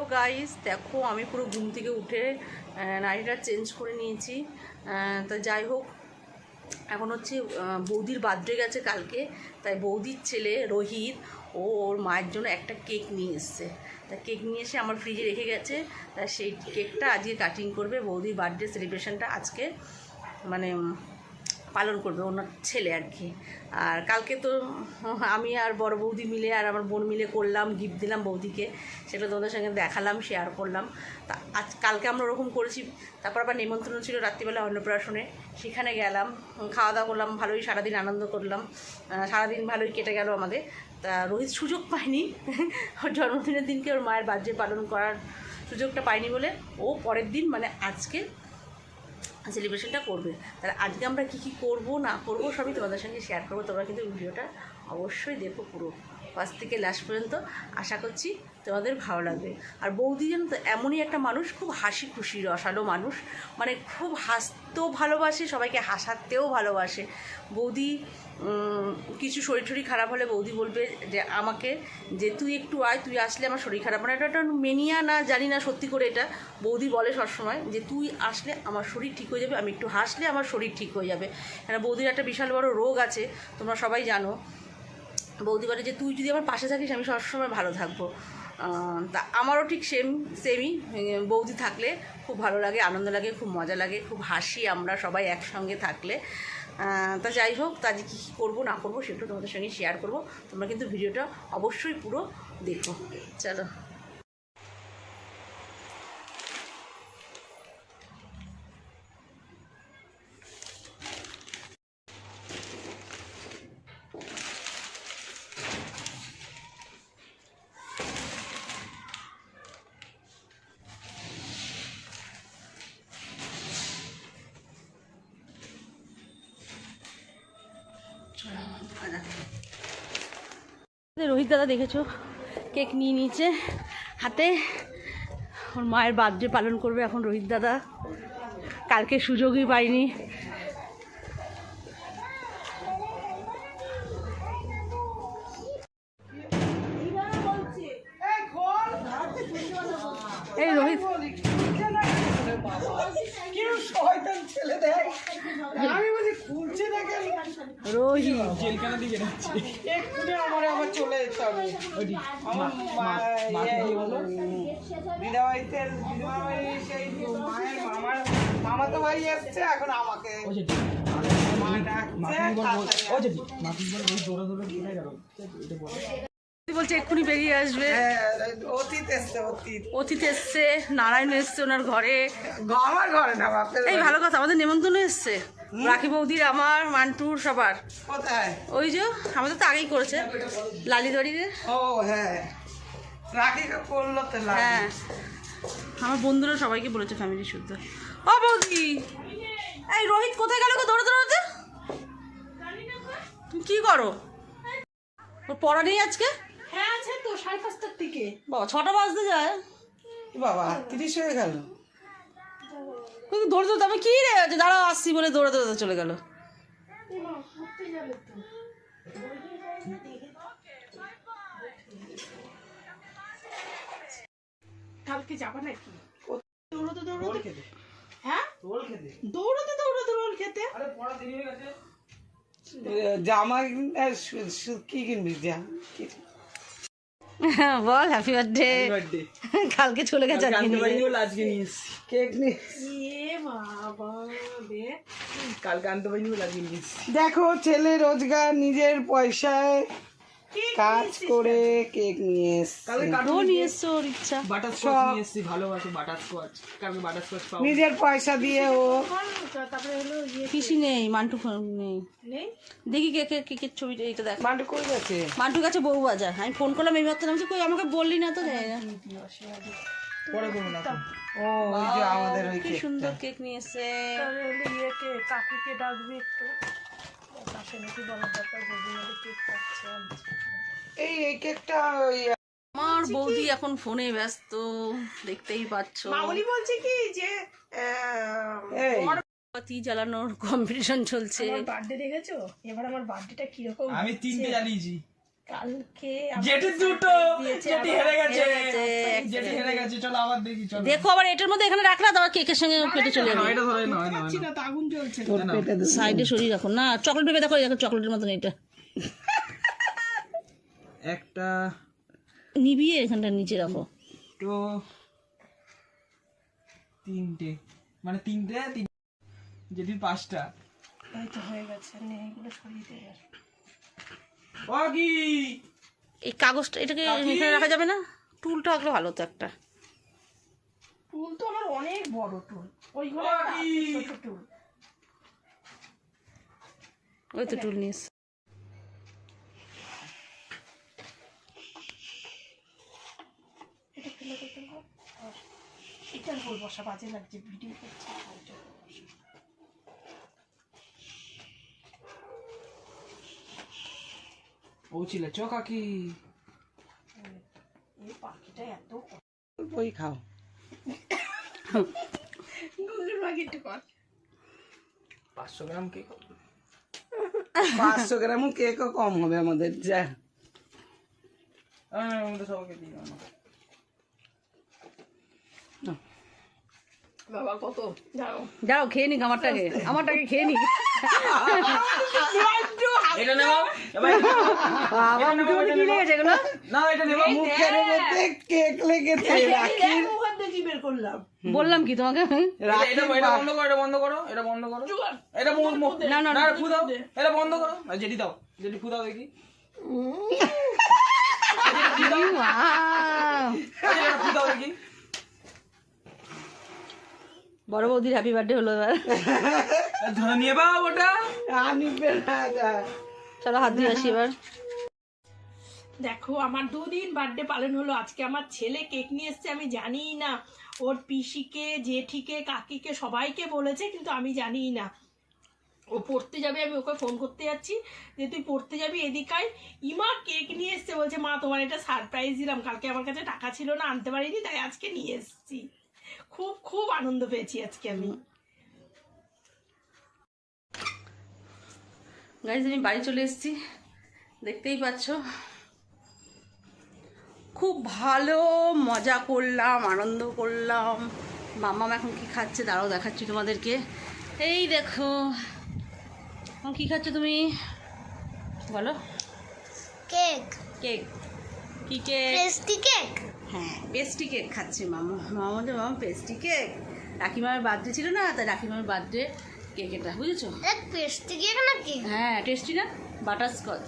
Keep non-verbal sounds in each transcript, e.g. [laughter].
তো গাইস দেখো, আমি পুরো ঘুম থেকে উঠে নাড়িটা চেঞ্জ করে নিয়েছি। তা যাই হোক, এখন হচ্ছে বৌদির বার্থডে গেছে কালকে, তাই বৌদির ছেলে রোহিত, ও ওর মায়ের জন্য একটা কেক নিয়ে এসছে। তা কেক নিয়ে এসে আমার ফ্রিজে রেখে গেছে। তা সেই কেকটা আজকে কাটিং করবে বৌদির বার্থডে সেলিব্রেশনটা আজকে মানে পালন করবে, ওনার ছেলে আর কি। আর কালকে তো আমি আর বড় বৌদি মিলে আর আমার বোন মিলে করলাম গিফট দিলাম বৌদিকে। সেটা তোমাদের সঙ্গে দেখালাম শেয়ার করলাম। তা আজ, কালকে আমরা ওরকম করেছি। তারপর আবার নিমন্ত্রণ ছিল রাত্রিবেলা অন্নপ্রাশনে। সেখানে গেলাম খাওয়া দাওয়া করলাম, ভালোই সারাদিন আনন্দ করলাম। সারাদিন ভালোই কেটে গেল আমাদের। তা রোহিত সুযোগ পায়নি। ওর জন্মদিনের দিনকে ওর মায়ের বার্থডে পালন করার সুযোগটা পায়নি বলে ও পরের দিন মানে আজকে সেলিব্রেশনটা করবে। তাহলে আজকে আমরা কী কী করব, না করব, সবই তোমাদের সঙ্গে শেয়ার করব। তোমরা কিন্তু ভিডিওটা অবশ্যই দেখো পুরো। ফার্স্ট থেকে লাস্ট পর্যন্ত আশা করছি তোমাদের ভালো লাগবে। আর বৌদি যেন তো এমনই একটা মানুষ, খুব হাসি খুশি রসালো মানুষ। মানে খুব হাসতেও ভালোবাসে, সবাইকে হাসাতেও ভালোবাসে। বৌদি কিছু শরীর টরীর খারাপ হলে বৌদি বলবে যে, আমাকে যে তুই একটু আয়, তুই আসলে আমার শরীর খারাপ। মানে এটা একটা মেনিয়া না, জানি না সত্যি করে এটা। বৌদি বলে সবসময় যে, তুই আসলে আমার শরীর ঠিক হয়ে যাবে, আমি একটু হাসলে আমার শরীর ঠিক হয়ে যাবে। কেন বৌদির একটা বিশাল বড় রোগ আছে, তোমরা সবাই জানো। বৌদি বলে যে, তুই যদি আমার পাশে থাকিস, আমি সবসময় ভালো থাকব। তা আমারও ঠিক সেম সেমই বৌদি থাকলে খুব ভালো লাগে, আনন্দ লাগে, খুব মজা লাগে, খুব হাসি আমরা সবাই একসঙ্গে থাকলে। তা যাই হোক, তা যে কী কী করব, না করব সেটাও তোমাদের সঙ্গে শেয়ার করব। তোমরা কিন্তু ভিডিওটা অবশ্যই পুরো দেখো। চলো। রোহিত দাদা দেখেছ? কেক নিয়ে নিয়েছে। হাতে ওর মায়ের বার্থডে পালন করবে এখন রোহিত দাদা। কালকে সুযোগই পাইনি। এই রোহিত। ছেলে খুলছে না কেন রোহিত। জেলখানা দিকে যাচ্ছে। এক্ষুনি আমার আবার চলে যেতে হবে। আমার মা- ইয়ে, দিদাবাড়িতে সেই মায়ের মামার মামা তো বাড়ি এসছে এখন আমাকে ও যেটি মা ডাকছে তাড়াতাড়ি ও যেটি মাসিক বলে ওই দৌড়ে দৌড়ে কোথায় গেল? এটা বলো। বলছে এক্ষুনি বেরিয়ে আসবে। হ্যাঁ, অতীত এসছে নারায়ণ এসছে ওনার ঘরে। আমার ঘরে না এই ভালো কথা আমাদের নেমন্তন্ন এসছে। রাখি বৌদির আমার মান্টুর সবার। কোথায়? ওই যে আমাদের তো আগেই করেছে। লালিদড়িতে। ও হ্যাঁ। রাখি করল তো হ্যাঁ। আমার বন্ধুরা সবাইকে বলেছে ফ্যামিলি শুদ্ধ ও বৌদি! এই রোহিত কোথায় গেল গো? দৌড়ে দৌড়াতে? তুমি কি করো? ওর পড়া নেই আজকে? হ্যাঁ আছে তো সাড়ে পাঁচটার দিকে। বাবা ছটা বাজতে যায়। বাবা তিরিশ হয়ে গেল। কিন্তু দৌড়ে দৌড়তে আমি কি রে? যে দাঁড়াও আসছি বলে দৌড়ে দৌড়াতে চলে গেল। ঘুরতে যাবে তো কালকে যাবা নাকি? দৌড়তে দৌড়তে হ্যাঁ? খেতে। দৌড়তে দৌড়তে রোল খেতে। জামা কি কিনবি? যা কি- [laughs] বল হ্যাপি বার্থডে বার্থডে কালকে চলে গেছে আজকে নিয়ে। কেক নিয়ে বাবা রে। কালকে আনতে পারিনি বলে আজকে দেখো ছেলে রোজগার নিজের পয়সায় কাজ করে কেক নিয়ে এসছে। কালকে ও কার্টুন নিয়ে এসছো ইচ্ছা। বাটার স্কচ নিয়ে এসছি ভালোবাসো বাটার স্কচ কালকে বাটার স্কচ পাবো। নিজের পয়সা দিয়ে ও। তারপরে হলো ইয়ে নেই মান্টু ফোন নেই। নেই? দেখি কে কে কেকের ছবিটা এটা দেখ। মান্টু কই গেছে? মান্টুর কাছে বউ বাজার আমি ফোন করলাম এই মাত্র আমি কই আমাকে বললি না তো জানি না। পরে করব না ও ওই যে আমাদের ওই কি সুন্দর কেক নিয়ে ইয়েকে কাকুকে ডাকবি একটু। পাশে নাকি বলার দরকার বৌদি নাকি কেক কাটছে এই এই কেকটা আমার বৌদি এখন ফোনে ব্যস্ত দেখতেই পাচ্ছ। মামনি বলছে কি যে বাতি জ্বালানোর কম্পিটিশন চলছে। আমার বার্থডে দেখেছ? এবার আমার বার্থডেটা কীরকম আমি তিনটে জ্বালিয়েছি। কালকে আমার দুটো! দিয়েছে, হেরে গেছে! হেরে হেরে গেছে চলো আবার দেখি চলো। দেখো আবার এটার মধ্যে এখানে রাখলে কেকের সঙ্গে চলে যাবে এটা ধরে না আগুন জ্বলছে। সাইডে সরিয়ে রাখো। না চকলেট ভেবে দেখো চকলেটের মতন এটা একটা নিবিয়ে এখানটা নিচে রাখো। তো তিনটে। মানে তিনটে তিন যেটি পাঁচটা। তো হয়ে গেছে এগুলো সরিয়ে দে। আর। ও কি এই কাগজটা এটাকে এখানে রাখা যাবে না? টুলটা রাখলে ভালো তো একটা। টুল তো আমার অনেক বড় টুল। ওইগুলো ও একটা কি? আছে, ছোট টুল। ওই তো টুল নিস এটা ফেলে দিতে হবে। আর এটার বল বসা বাজে লাগছে ভিডিও করছে। ও ছিল চ কাকি। এই পাখিটা এত ওই খাও। পাঁচশো গ্রাম কেক পাঁচশো গ্রাম কেকও কম হবে আমাদের যা। হ্যাঁ আমাদের সবাইকে দিই না। বাবা কত? যাও যাও খেয়ে নি আমারটাকে। আমারটাকে খেয়ে নি এটা নেব? বাবা মুখে মুখে কি লেগেছে এগুলো? না এটা নেব। মুখের মধ্যে কেক লেগেছে রাখির বললাম কি তোমাকে? এটা বন্ধ করো এটা বন্ধ করো এটা বন্ধ করো। এটা না, না, না ফু দাও। এটা বন্ধ করো। আর যেটি দাও। যেটি ফু দাও দেখি! এই যে এটা ফু দাও দেখি বড় বৌদির হ্যাপি বার্থডে হলো এবার। আর [laughs] ধরে নিয়ে পাও ওটা। আমি চলো হাত দিয়ে আসি এবার। দেখো আমার দুদিন বার্থডে পালন হলো। আজকে আমার ছেলে কেক নিয়ে এসছে আমি জানিই না। ওর পিসিকে জেঠিকে কাকিকে সবাইকে বলেছে কিন্তু আমি জানিই না। ও পড়তে যাবে আমি ওকে ফোন করতে যাচ্ছি যে তুই পড়তে যাবি এদিকায় ইমা কেক নিয়ে এসছে বলছে মা তোমার এটা সারপ্রাইজ দিলাম। কালকে আমার কাছে টাকা ছিল না আনতে পারিনি তাই আজকে নিয়ে এসেছি। খুব খুব আনন্দ পেয়েছি আজকে আমি। গাইজ আমি বাড়ি চলে এসেছি। দেখতেই পাচ্ছ। খুব ভালো মজা করলাম আনন্দ করলাম। মাম্মাম এখন কি খাচ্ছে তারাও দেখাচ্ছি তোমাদেরকে। এই দেখো। এখন কি খাচ্ছ তুমি? বলো। কেক কেক কি কেক কেক হ্যাঁ পেস্টি কেক খাচ্ছি মামা। মামা বলছে মামা পেস্টি কেক রাখিমার বার্থডে ছিল না তাই রাখিমার বার্থডে কেক এটা বুঝেছ? পেস্টি কেক নাকি? হ্যাঁ টেস্টি না? বাটার স্কচ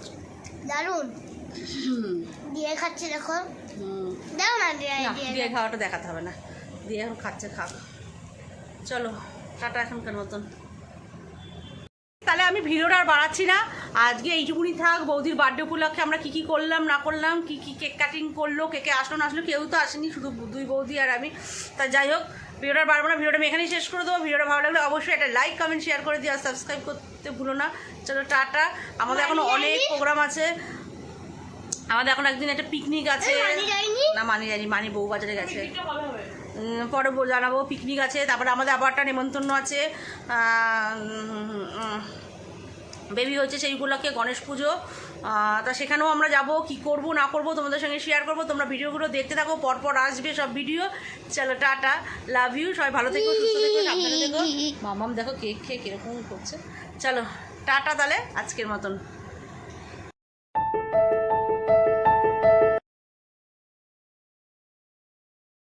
দারুণ দিয়ে খাচ্ছি দেখো। দাও না দিয়ে না খাওয়াটা দেখাতে হবে না। দিয়ে এখন খাচ্ছে খাও। চলো টাটা এখনকার মতন। ভিডিওটা আর বাড়াচ্ছি না। আজকে এইটুকুনি থাক বৌদির বার্থডে উপলক্ষে আমরা কি কি করলাম না করলাম কি কি কেক কাটিং করল কেকে আসলো না আসলো কেউ তো আসেনি শুধু দুই বৌদি আর আমি। তা যাই হোক ভিডিওটা বাড়বো না ভিডিওটা আমি এখানেই শেষ করে দেবো। ভিডিওটা ভালো লাগলে অবশ্যই একটা লাইক কমেন্ট শেয়ার করে দিও আর সাবস্ক্রাইব করতে ভুলো না। চলো টাটা। আমাদের এখনও অনেক প্রোগ্রাম আছে। আমাদের এখন একদিন একটা পিকনিক আছে। না মানি যায়নি মানি বউ বাজারে গেছে পরে বো- জানাব পিকনিক আছে। তারপরে আমাদের আবার একটা নেমন্তন্ন আছে। বেবি হচ্ছে সেইগুলোকে গণেশ পুজো। তা সেখানেও আমরা যাব, কি করব, না করব, তোমাদের সঙ্গে শেয়ার করব। তোমরা ভিডিওগুলো দেখতে থাকো, পরপর আসবে সব ভিডিও চলো, টাটা লাভ ইউ সবাই ভালো থেকো, সুস্থ থেকো, সাবধানে থেকো। মামাম, দেখো কেক খেয়ে কীরকম করছে। চলো, টাটা তাহলে, আজকের মতন।